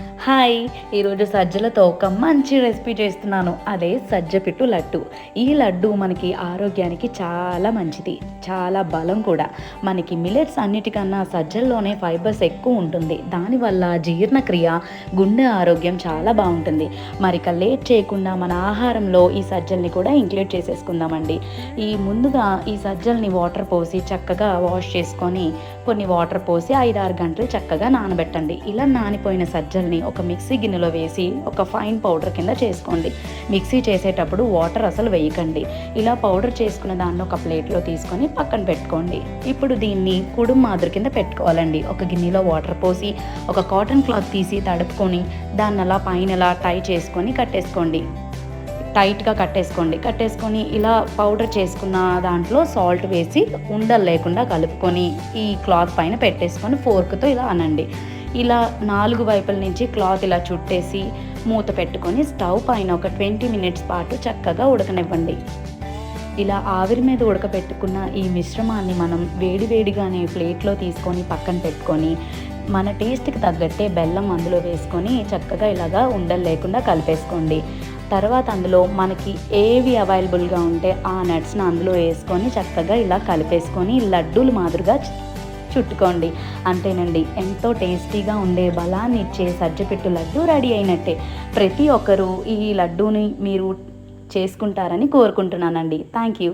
Hi ఈరోజు సజ్జలతో ఒక మంచి రెసిపీ చేస్తున్నాను. అదే సజ్జ పిట్టు లడ్డు. ఈ లడ్డు మనకి ఆరోగ్యానికి చాలా మంచిది చాలా బలం కూడా. మనకి మిలెట్స్ అన్నిటికన్నా సజ్జల్లోనే ఫైబర్స్ ఎక్కువ ఉంటుంది. దానివల్ల జీర్ణక్రియ గుండె ఆరోగ్యం చాలా బాగుంటుంది. మరి లేట్ చేయకుండా మన ఆహారంలో ఈ సజ్జల్ని కూడా ఇంక్లూడ్ చేసేసుకుందామండి. ఈ ముందుగా ఈ సజ్జల్ని వాటర్ పోసి చక్కగా వాష్ చేసుకొని కొన్ని వాటర్ పోసి ఐదు ఆరు గంటలు చక్కగా నానబెట్టండి. ఇలా నానిపోయిన సజ్జల్ని ఒక మిక్సీ గిన్నెలో వేసి ఒక ఫైన్ పౌడర్ కింద చేసుకోండి. మిక్సీ చేసేటప్పుడు వాటర్ అసలు వేయకండి. ఇలా పౌడర్ చేసుకున్న దాన్ని ఒక ప్లేట్లో తీసుకొని పక్కన పెట్టుకోండి. ఇప్పుడు దీన్ని కుడుం మాదిరి కింద పెట్టుకోవాలండి. ఒక గిన్నెలో వాటర్ పోసి ఒక కాటన్ క్లాత్ తీసి తడుపుకొని దాన్ని అలా పైన అలా టై చేసుకొని కట్టేసుకోండి. టైట్గా కట్టేసుకోండి. కట్టేసుకొని ఇలా పౌడర్ చేసుకున్న దాంట్లో సాల్ట్ వేసి ఉండలు లేకుండా కలుపుకొని ఈ క్లాత్ పైన పెట్టేసుకొని ఫోర్క్తో ఇలా అనండి. ఇలా నాలుగు వైపుల నుంచి క్లాత్ ఇలా చుట్టేసి మూత పెట్టుకొని స్టవ్ పైన ఒక ట్వంటీ మినిట్స్ పాటు చక్కగా ఉడకనివ్వండి. ఇలా ఆవిరి మీద ఉడకబెట్టుకున్న ఈ మిశ్రమాన్ని మనం వేడివేడిగానే ప్లేట్లో తీసుకొని పక్కన పెట్టుకొని మన టేస్ట్కి తగ్గట్టే బెల్లం అందులో వేసుకొని చక్కగా ఇలాగా ఉండలు లేకుండా కలిపేసుకోండి. తర్వాత అందులో మనకి ఏవి అవైలబుల్గా ఉంటే ఆ నట్స్ని అందులో వేసుకొని చక్కగా ఇలా కలిపేసుకొని లడ్డూలు మాదిరిగా చుట్టుకోండి. అంతేనండి ఎంతో టేస్టీగా ఉండే బలాన్ని ఇచ్చే సజ్జపిట్టు లడ్డు రెడీ అయినట్టే. ప్రతి ఒక్కరూ ఈ లడ్డూని మీరు చేసుకుంటారని కోరుకుంటున్నానండి. Thank you